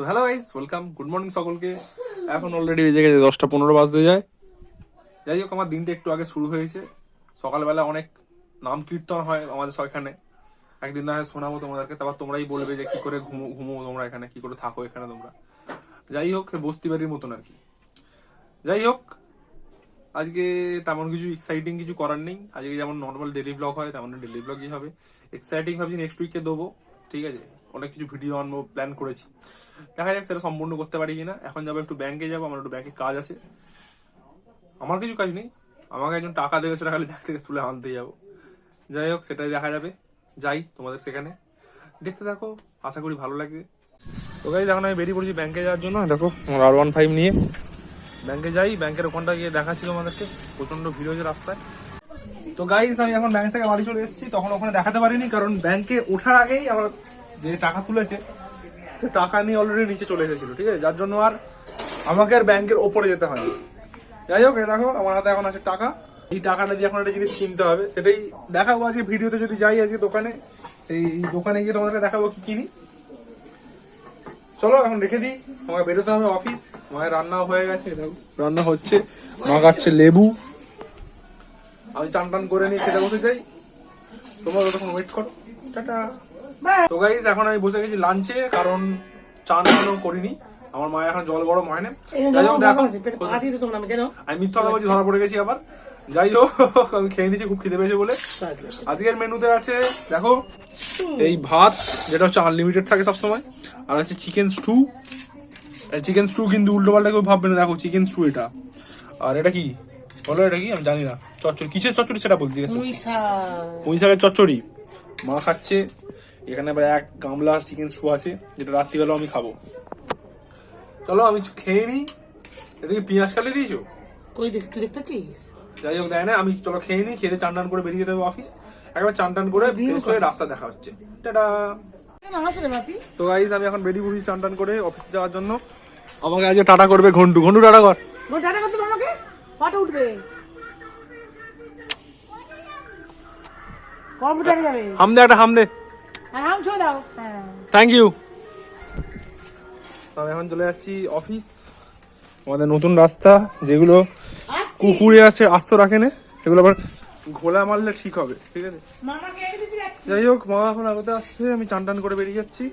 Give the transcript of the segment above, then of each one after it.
তো hello guys welcome good morning. এখন already বেজে গেছে দশটা পনেরো বাজতে যায়। যাই হোক, আমার দিনটা একটু আগে শুরু হয়েছে। সকালবেলা অনেক নাম কীর্তন হয় আমাদের এখানে। একদিন না হয় শোনাবো তোমাদেরকে। তারপর তোমরাই বলবে যে কি করে ঘুমো ঘুমো তোমরা এখানে, কি করে থাকো এখানে তোমরা। যাই হোক বস্তি বাড়ির মতন আর কি। যাই হোক, আজকে তেমন কিছু এক্সাইটিং কিছু করার নেই। আজকে যেমন নর্মাল ডেলি ব্লগ হয়, তেমন ডেলি ব্লগই হবে। এক্সাইটিং ভাবছি নেক্সট উইকে দেবো। ঠিক আছে? অনেক কিছু ভিডিও আনব প্ল্যান করেছি। দেখা যাক সেটা সম্পূর্ণ করতে পারি কিনা। এখন যাব একটু ব্যাংকে যাব, আমার একটু ব্যাংকে কাজ আছে। আমার কিছু কাজ নেই। আমাকে একজন টাকা দেবে, সেটা খালি ব্যাংক থেকে তুলে আনতে যাব। যাই হোক, সেটাই দেখা যাবে। যাই, তোমাদের সেখানে। দেখতে থাকো, আশা করি ভালো লাগবে। তো গাইজ এখন আমি বেরিয়ে পড়েছি ব্যাংকে যাওয়ার জন্য। দেখো, আমার আর ওয়ান ফাইভ নিয়ে। ব্যাংকে যাই ব্যাংকের ওখানটা গিয়ে দেখাচ্ছি তোমাদেরকে। প্রচণ্ড ভিড় হয়েছে রাস্তায়। তো গাইস আমি এখন ব্যাংক থেকে বাড়ি চলে এসেছি। তখন ওখানে দেখাতে পারিনি, কারণ ব্যাংকে ওঠার আগেই আমার যে টাকা তুলেছে, সে টাকা নিয়ে অলরেডি নিচে চলে এসেছিল, ঠিক আছে? যার জন্য আর আমাকে আর ব্যাংকের ওপরে যেতে হয় যাই হোক দেখো, আমার হাতে এখন আছে টাকা। এই টাকাটা দিয়ে এখন একটা জিনিস কিনতে হবে। সেটাই দেখাবো আজকে ভিডিওতে, যদি যাই আজকে দোকানে, সেই দোকানে গিয়ে তোমাদেরকে দেখাবো কি কিনি। চলো, এখন রেখে দিই। আমাকে বেরোতে হবে অফিস মায়ের রান্নাও হয়ে গেছে দেখো, রান্না হচ্ছে। মা খাচ্ছে লেবু। আমি চান টান করে নিয়ে খেতে বসে যাই। তোমরা ততক্ষণ ওয়েট করো। টাটা। তো গাইস এখন আমি বসে গেছি লাঞ্চে কারণ চান টানও করিনি। আমার মা এখন জল গরম হয় না। আমি মিথ্যা কথা বলছি ধরা পড়ে গেছি আবার। যাই হোক আমি খেয়ে নিয়েছি খুব খিদে পেয়েছে বলে। আজকের মেনুতে আছে দেখো এই ভাত যেটা হচ্ছে আনলিমিটেড থাকে সবসময় আর হচ্ছে চিকেন স্টু চিকেন স্টু কিন্তু উল্টো পাল্টা কেউ ভাববে না দেখো চিকেন স্টু এটা। আর এটা কি? বলো এটা কি? আমি জানি না। চচ্চড়ি কিসের চচ্চড়ি সেটা বলছি পুঁই শাকের চচ্চড়ি। মা খাচ্ছে এখানে আবার এক গামলা চিকেন স্টু আছে যেটা রাত্রিবেলা আমি খাব। চলো আমি খেয়ে নিই। এদিকে পেঁয়াজ কালে দিয়েছ? কই দেখ তুই দেখতেছিস যাই হোক দেয় না আমি চলো খেয়ে নিই খেয়ে চান টান করে বেরিয়ে যেতে হবে অফিস একবার চান টান করে ফ্রেশ হয়ে রাস্তা দেখা হচ্ছে। টাটা! তো গাইস আমি এখন বেরিয়ে পড়ছি চান টান করে অফিসে যাওয়ার জন্য। আমাকে আজকে টাটা করবে ঘন্টু। ঘন্টু টাটা কর। টাটা করতে আমাকে? ফটো উঠবে। কম্পিউটারে যাবে। হাম দে একটা হাম থ্যাংক ইউ আমি এখন চলে যাচ্ছি অফিস আমাদের নতুন রাস্তা যেগুলো কুকুরে আছে আস্ত রাখে না। এগুলো আবার ঘোলা মারলে ঠিক হবে ঠিক আছে? যাই হোক মা এখন আগতে আসছে আমি চান টান করে বেরিয়ে যাচ্ছি।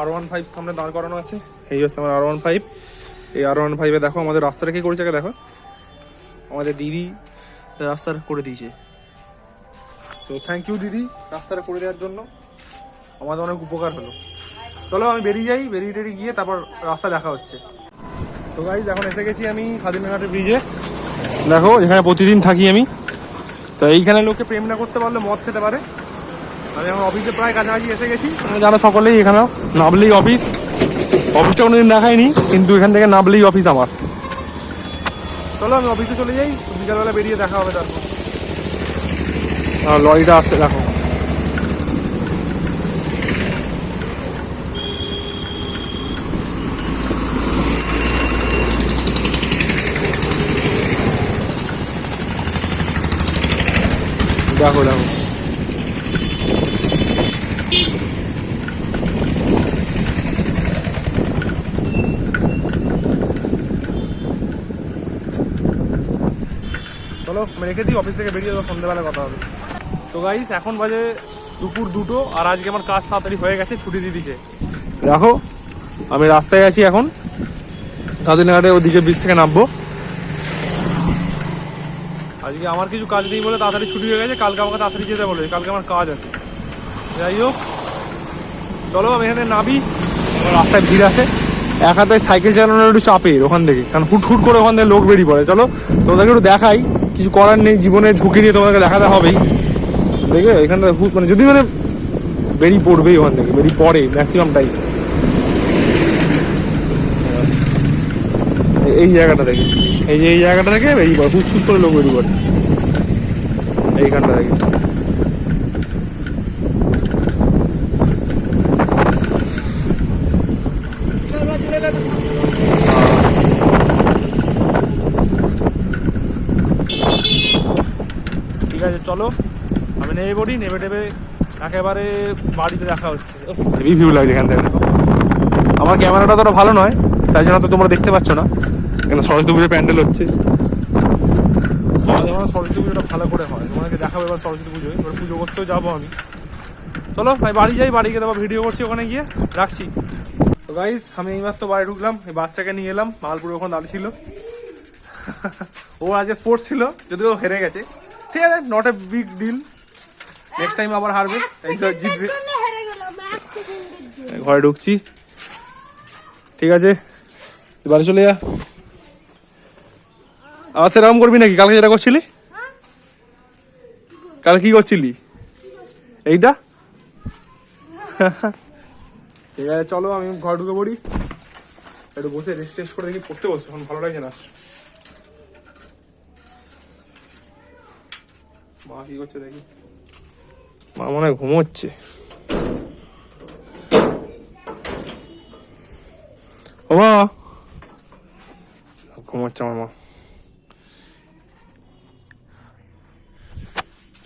আর ওয়ান ফাইভ সামনে দাঁড় করানো আছে এই হচ্ছে আমার আর ওয়ান ফাইভ এই আর ওয়ান ফাইভে দেখো আমাদের রাস্তাটা কি করেছে আগে দেখো। আমাদের দিদি রাস্তাটা করে দিয়েছে। তো থ্যাংক ইউ দিদি রাস্তাটা করে দেওয়ার জন্য। আমাদের অনেক উপকার হলো। চলো আমি বেরিয়ে যাই, বেরিয়ে টেরিয়ে গিয়ে তারপর রাস্তা দেখা হচ্ছে। তো গাইজ এখন এসে গেছি আমি খাদিনাঘাটের ব্রিজে দেখো, এখানে প্রতিদিন থাকি আমি। তো এইখানে লোকে প্রেম না করতে পারলে মদ খেতে পারে। আমি এখন অফিসে প্রায় কাছাকাছি এসে গেছি। জানো সকলেই এখানে নাবলেই অফিস অফিসটা কোনোদিন দেখায়নি কিন্তু এখান থেকে নাবলেই অফিস আমার। চলো আমি অফিসে চলে যাই, বিকালবেলা বেরিয়ে দেখা হবে তারপর। লরিটা আসছে দেখো। দেখো দেখো। চলো রেখে দিই অফিস থেকে বেরিয়ে যাব সন্ধ্যাবেলা কথা হবে। তো গাইস এখন বাজে দুপুর দুটো আর আজকে আমার কাজ তাড়াতাড়ি হয়ে গেছে ছুটি দিয়ে দিছে দেখো আমি রাস্তায় আছি এখন। দাদিনঘাটে ওদিকে ব্রিজ থেকে নামবো। আজকে আমার কিছু কাজ নেই বলে তাড়াতাড়ি ছুটি হয়ে গেছে, কালকে আমাকে তাড়াতাড়ি যেতে বলে কালকে আমার কাজ আছে। যাই হোক, চলো আমি এখানে নাবি রাস্তায় ভিড় আছে। এক হাতে সাইকেল চালানো একটু চাপের ওখান থেকে, কারণ হুট হুট করে ওখান থেকে লোক বেরিয়ে পড়ে। চলো, তোমাদেরকে একটু দেখাই, কিছু করার নেই জীবনে ঝুঁকি নিয়ে তোমাদেরকে দেখাতে হবেই। দেখে এখানটা হুট মানে যদি মানে বেরিয়ে পড়বেই ওখান থেকে, বেরিয়ে পড়ে ম্যাক্সিমাম টাইম এই জায়গাটা থেকে এই যে এই জায়গাটা থেকে বেরিয়ে পড়ে হুস হুস করে লোক বেরিয়ে পড়ে এইখানটা থেকে ঠিক আছে চলো। আমি নেমে পড়ি নেমে টেবে একেবারে বাড়িতে দেখা হচ্ছে। ভিউ লাগছে এখান থেকে। আমার ক্যামেরাটা তোরা ভালো নয় তাই জন্য তো তোমরা দেখতে পাচ্ছ না। এখানে সরস্বতী পুজোর প্যান্ডেল হচ্ছে। আমাদের সরস্বতী পুজোটা ভালো করে হয়। তোমাকে দেখাবো এবার সরস্বতী পুজো। এবার পুজো করতেও যাব আমি। চলো, ভাই বাড়ি যাই, বাড়ি গিয়ে তারপর ভিডিও করছি ওখানে গিয়ে। রাখছি। তো গাইজ আমি এইমাত্র বাড়ি ঢুকলাম, এই বাচ্চাকে নিয়ে এলাম, মালপুর ওখানে দাঁড়িয়ে ছিল। ও আজকে স্পোর্টস ছিল, যদিও হেরে গেছে। ঠিক আছে not a big deal next time আবার হারবে জিতবে। ঘরে ঢুকছি। ঠিক আছে বাড়ি চলে যা। আবার সেরকম করবি নাকি? কালকে যেটা করছিলি? কাল কি করছিলি? এইটা? ঠিক আছে, চলো, আমি ঘর ঢুকে পড়ি। একটু বসে রেস্ট টেস্ট করে দেখি পড়তে বসবো এখন ভালো লাগছে না। মা কি করছে দেখি। মা মনে হয় ঘুমোচ্ছে। ও মা। ঘুমাচ্ছে আমার মা।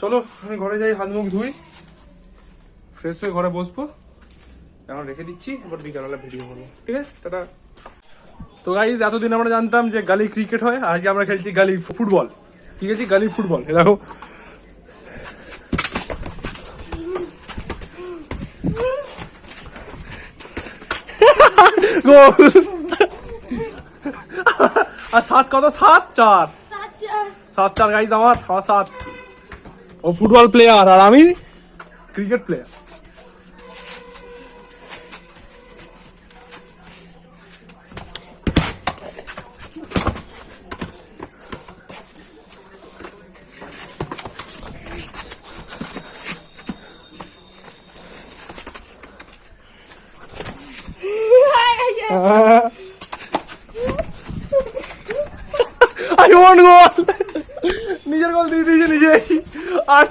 চলো আমি ঘরে যাই হাত মুখ ধুই। ফ্রেশ হয়ে ঘরে বসবো। এখন রেখে দিচ্ছি এবার বিকালবেলা ভিডিও করব। ঠিক আছে? টাটা। তো গাইজ এতদিন আমরা জানতাম যে গালি ক্রিকেট হয় আজকে আমরা খেলছি গালি ফুটবল ঠিক আছে? গালি ফুটবল দেখো। গোল আর সাত কত? সাত চার। সাত চার। গাইজ আমার। আমার সাত। ও ফুটবল প্লেয়ার আর আমি cricket player I one goal নিজের গোল দিয়ে দিয়েছে নিজেই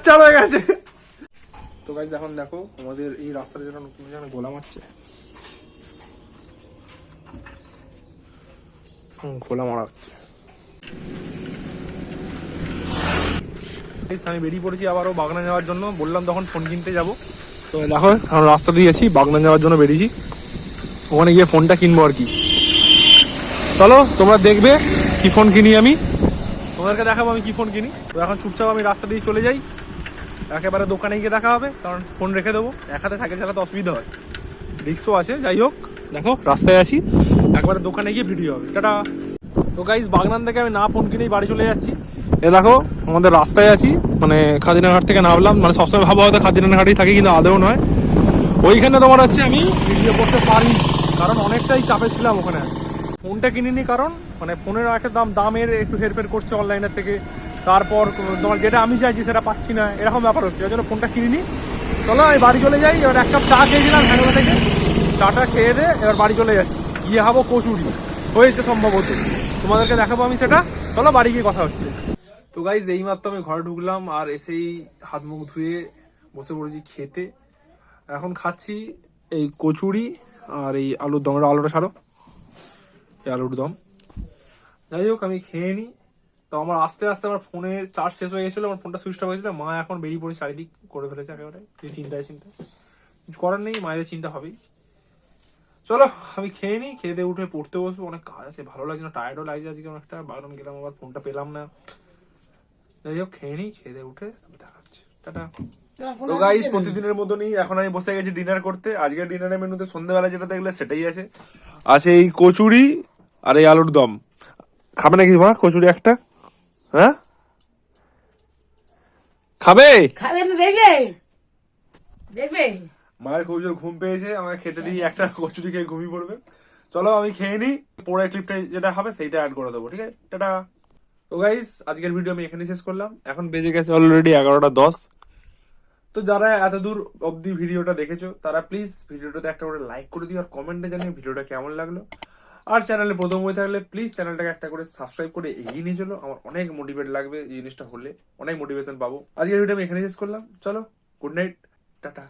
চার হয়ে গেছে। তো গাইজ এখন দেখো আমাদের এই রাস্তার জন্য নতুন যেন গোলা মারছে গোলা মারা হচ্ছে। আমি বেরিয়ে পড়েছি আবারও বাগনা যাওয়ার জন্য। বললাম তখন ফোন কিনতে যাব। তো দেখো, এখন রাস্তা দিয়ে আছি বাগনা যাওয়ার জন্য বেরিয়েছি। ওখানে গিয়ে ফোনটা কিনবো আর কি। চলো, তোমরা দেখবে কি ফোন কিনি আমি। তোমাদেরকে দেখাবো আমি কি ফোন কিনি। তো এখন চুপচাপ আমি রাস্তা দিয়ে চলে যাই। একেবারে দোকানে গিয়ে দেখা হবে, কারণ ফোন রেখে দেবো। এক হাতে থাকে চালাতে অসুবিধা হয়। রিক্সও আছে, যাই হোক, দেখো, রাস্তায় আছি। একবারে দোকানে গিয়ে ভিডিও হবে। টাটা। তো গাইজ বাগনান থেকে আমি না ফোন কিনেই বাড়ি চলে যাচ্ছি। এ দেখো, আমাদের রাস্তায় আছি। মানে খাদিনাঘাট থেকে নামলাম। মানে সবসময় ভাবা হয়তো খাদিনাঘাটেই থাকি, কিন্তু আদেও নয়। ওইখানে তোমার হচ্ছে আমি ভিডিও করতে পারি কারণ অনেকটাই চাপে ছিলাম ওখানে। ফোনটা কিনিনি, কারণ মানে ফোনের একটা দাম, দামের একটু হেরফের করছে অনলাইনের থেকে। তারপর তোমার যেটা আমি চাইছি সেটা পাচ্ছি না, এরকম ব্যাপার হচ্ছে। ওই জন্য ফোনটা কিনিনি। চলো, আমি বাড়ি চলে যাই। এবার এক কাপ চা খেয়েছিলাম হ্যাংলা থেকে। চাটা খেয়ে দে, এবার বাড়ি চলে যাচ্ছি। গিয়ে খাব কচুরি। হয়েছে সম্ভবত। তোমাদেরকে দেখাবো আমি সেটা। চলো, বাড়ি গিয়ে কথা হচ্ছে। তো গাইজ এইমাত্র আমি ঘরে ঢুকলাম আর এসেই হাত মুখ ধুয়ে বসে পড়েছি খেতে। এখন খাচ্ছি এই কচুরি আর এই আলুর দম। এটা আলুটা ছাড়ো। এই আলুর দম। যাই হোক আমি খেয়ে নিই। তো আমার আস্তে আস্তে আমার ফোনে চার্জ শেষ হয়ে গেছিল আমার ফোনটা সুইচ অফ হয়েছিল। মা এখন বেরিয়ে পড়ে চারিদিক করে ফেলেছে একেবারে। এই চিন্তায় চিন্তা কিছু করার নেই মায়ের চিন্তা হবেই। চলো আমি খেয়ে নিই খেয়ে দিয়ে উঠে পড়তে বসবো। অনেক কাজ আছে ভালো লাগছে না টায়ার্ডও লাগছে আজকে অনেকটা। বাগান গেলাম আবার ফোনটা পেলাম না। যাই হোক খেয়ে নিই খেয়ে দিয়ে উঠে আমি দেখাচ্ছি টাটা। তো গাইস প্রতিদিনের মতনই এখন আমি বসে গেছি ডিনার করতে। আজকের ডিনারের মেনুতে সন্ধ্যাবেলা যেটা দেখলে সেটাই আছে। আছে এই কচুরি আর এই আলুর দম। খাবে নাকি মা কচুরি একটা? হ্যাঁ? খাবে? খাবে না দেখবে? দেখবে? মায়ের খুব জোর ঘুম পেয়েছে আমাকে খেতে দিয়ে একটা কচুরি খেয়ে ঘুমিয়ে পড়বে। চলো আমি খেয়ে নিই পরের ক্লিপটা যেটা হবে সেইটা অ্যাড করে দেবো ঠিক আছে? টাটা। তো গাইস আজকের ভিডিও আমি এখানে শেষ করলাম। এখন বেজে গেছে অলরেডি এগারোটা দশ। তো যারা এত দূর অবধি ভিডিওটা দেখেছ তারা প্লিজ ভিডিওটাতে একটা করে লাইক করে দিও আর কমেন্টে জানিয়ে ভিডিওটা কেমন লাগল। আর চ্যানেলে প্রথম হয়ে থাকলে প্লিজ চ্যানেলটাকে একটা করে সাবস্ক্রাইব করে এগিয়ে নিয়ে চলো। আমার অনেক মোটিভেট লাগবে এই জিনিসটা হলে। অনেক মোটিভেশন পাবো। আজকের ভিডিও আমি এখানে শেষ করলাম। চলো গুড নাইট টাটা।